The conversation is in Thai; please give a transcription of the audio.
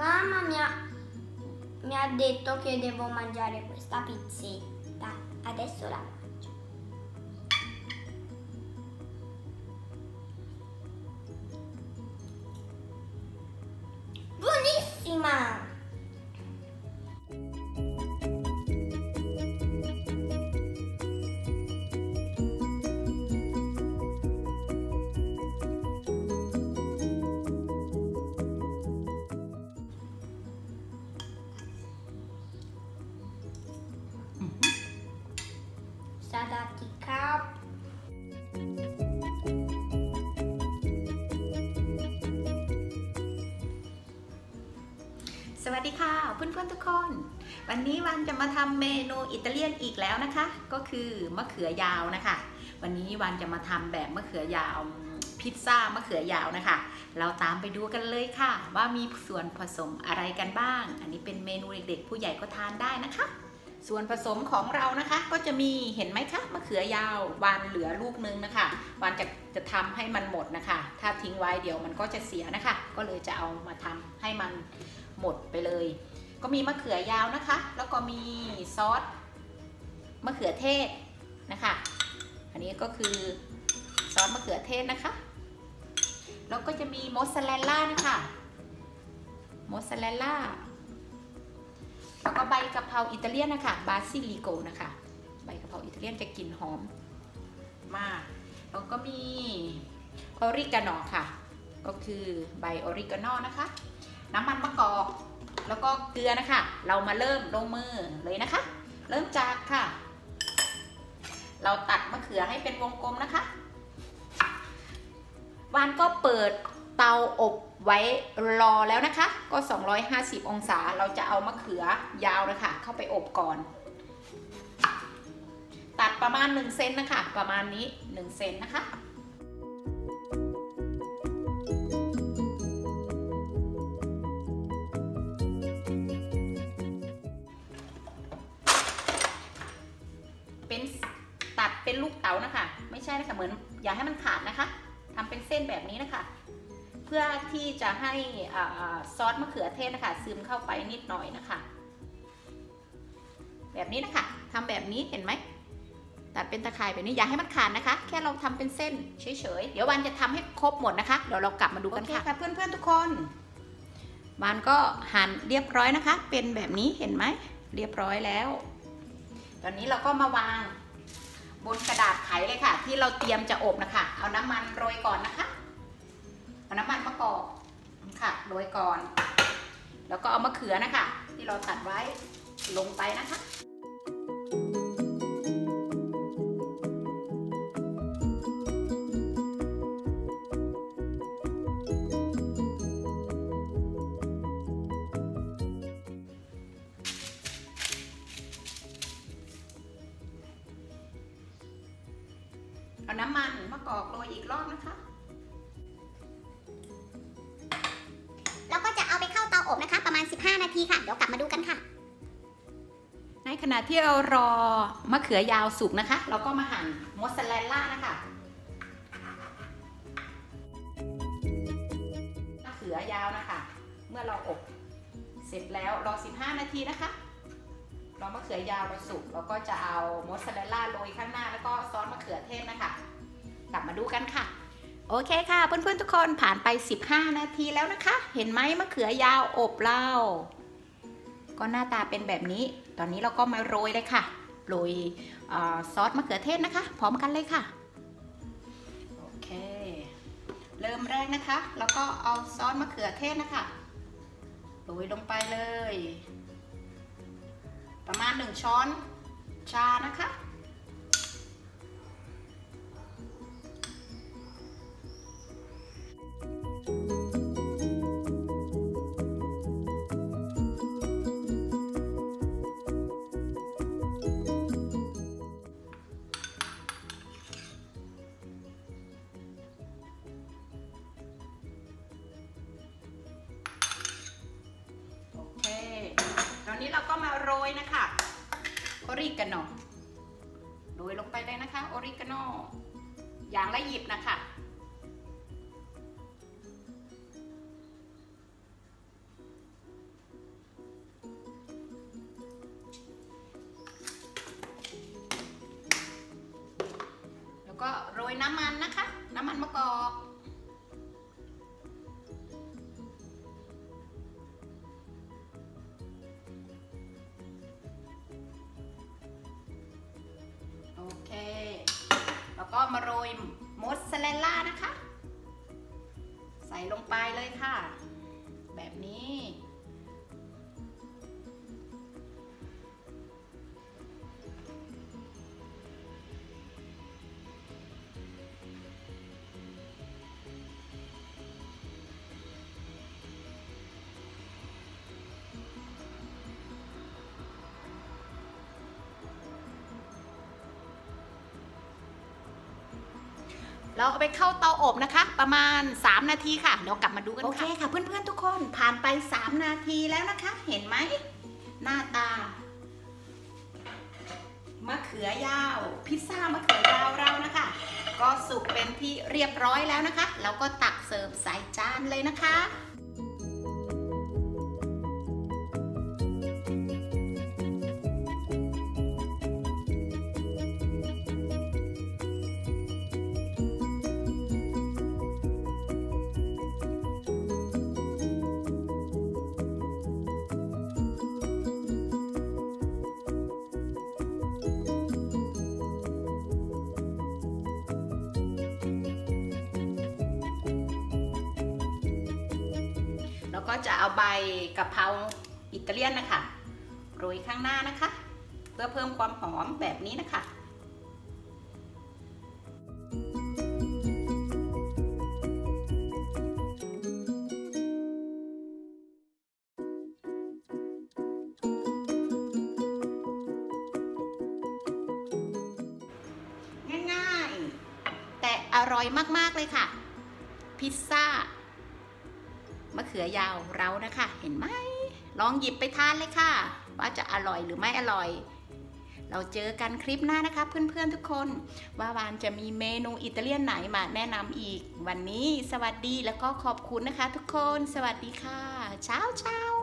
Mamma mi ha, mi ha detto che devo mangiare questa pizzetta. Adesso la mangio. วัสดีค่ะเพื่อนๆทุกคน วันนี้วันจะมาทำเมนูอิตาเลียนอีกแล้วนะคะ ก็คือมะเขือยาวนะคะ วันนี้วันจะมาทำแบบมะเขือยาวพิซซ่ามะเขือยาวนะคะ เราตามไปดูกันเลยค่ะ ว่ามีส่วนผสมอะไรกันบ้าง อันนี้เป็นเมนูเด็กๆ ผู้ใหญ่ก็ทานได้นะคะ ส่วนผสมของเรานะคะก็จะมีเห็นไหมคะมะเขือยาววานเหลือลูกนึงนะคะวานจะจะทำให้มันหมดนะคะ ถ้าทิ้งไว้เดี๋ยวมันก็จะเสียนะคะ ก็เลยจะเอามาทำให้มันหมดไปเลย ก็มีมะเขือยาวนะคะ แล้วก็มีซอสมะเขือเทศนะคะ อันนี้ก็คือซอสมะเขือเทศนะคะ แล้วก็จะมีมอสซาเรลล่านะคะมอสซาเรลล่า แล้วก็ใบกะเพราอิตาเลียนนะคะบาซิลิโกนะคะ ใบกะเพราอิตาเลียนจะกลิ่นหอมมาก แล้วก็มีออริกาโนค่ะ ก็คือใบออริกาโนนะคะ น้ำมันมะกอก แล้วก็เกลือนะคะ เรามาเริ่มลงมือเลยนะคะ เริ่มจากค่ะ เราตัดมะเขือให้เป็นวงกลมนะคะ วานก็เปิดเตาอบ ไว้รอแล้วนะคะ ก็ 250 องศาเราจะเอามะเขือยาวนะคะ เข้าไปอบก่อน ตัดประมาณ 1 เซนนะคะ ประมาณนี้ 1 เซนนะคะเป็นตัดเป็นลูกเต๋านะคะ ไม่ใช่นะคะเหมือนอย่าให้มันขาดนะคะทำเป็นเส้นแบบนี้นะคะ พื่อที่จะให้อ่าซอสมะเขือเทศนะคะซึมเข้าไปนิดหน่อยนะคะ แบบนี้นะคะทำแบบนี้เห็นไหมตัดเป็นตะข่ายแบบนี้อย่าให้มันขาดนะคะ แค่เราทำเป็นเส้นเฉยๆเดี๋ยววันจะทำให้ครบหมดนะคะเดี๋ยวเรากลับมาดูกันค่ะค่ะเพื่อนๆทุกคนวานก็หั่นเรียบร้อยนะคะ เป็นแบบนี้เห็นไหมเรียบร้อยแล้ว ตอนนี้เราก็มาวางบนกระดาษไขเลยค่ะ ที่เราเตรียมจะอบนะคะ เอาน้ำมันโรยก่อนนะคะ เอาน้ำมันมะกอกค่ะโรยก่อน แล้วก็เอามะเขือนะคะ ที่เราตัดไว้ลงไปนะคะ อาไปเข้าเตาอบนะคะ ประมาณ 15 นาทีค่ะ เดี๋ยวกลับมาดูกันค่ะ ในขณะที่เรารอมะเขือยาวสุกนะคะ เราก็มาหั่นมอสซาเรลล่านะคะมะเขือยาวนะคะ เมื่อเราอบเสร็จแล้วรอ 15 นาทีนะคะรอมะเขือยาวเราสุกเราก็จะเอามอสซาเรลล่าโรยข้างหน้าแล้วก็ซอสมะเขือเทศนะคะ กลับมาดูกันค่ะ โอเคค่ะเพื่อนๆทุกคนผ่านไป 15 นาทีแล้วนะคะ เห็นไหมมะเขือยาวอบเราก็หน้าตาเป็นแบบนี้ ตอนนี้เราก็มาโรยเลยค่ะ โรยอซอสมะเขือเทศนะคะ พร้อมกันเลยค่ะ โอเค เริ่มแรกนะคะ แล้วก็เอาซอสมะเขือเทศนะคะ โรยลงไปเลย ประมาณ 1 ช้อนชานะคะ รยนะคะออริกาโนโรยลงไปเลยนะคะออริกาโนอย่างละหยิบนะคะก็โรยน้ำมันนะคะ น้ำมันมะกอก แล้วก็มาโรยมอสซาเรลล่านะคะ ใส่ลงไปเลยค่ะ แบบนี้ เราเอาไปเข้าเตาอบนะคะ ประมาณ 3 นาทีค่ะเดี๋ยวกลับมาดูกันโอค่ะเคค่ะ เพื่อนๆทุกคนผ่านไป 3 นาทีแล้วนะคะ เห็นไหมหน้าตามะเขือยาว พิซซ่ามะเขือยาวเรานะคะ ก็สุกเป็นที่เรียบร้อยแล้วนะคะ แล้วก็ตักเสิร์ฟใส่จานเลยนะคะ แล้วก็จะเอาใบกะเพราอิตาเลียนนะคะโรยข้างหน้านะคะ เพื่อเพิ่มความหอมแบบนี้นะคะง่ายๆแต่อร่อยมาก ๆ เลยค่ะ พิซซ่าะเขือยาวเรานะคะ เห็นไหมลองหยิบไปทานเลยค่ะ ว่าจะอร่อยหรือไม่อร่อย เราเจอกันคลิปหน้านะคะเพื่อนๆทุกคน ว่าวานจะมีเมนูอิตาเลียนไหนมาแนะนำอีก วันนี้สวัสดีแล้วก็ขอบคุณนะคะ ทุกคน สวัสดีค่ะเช้าเช้า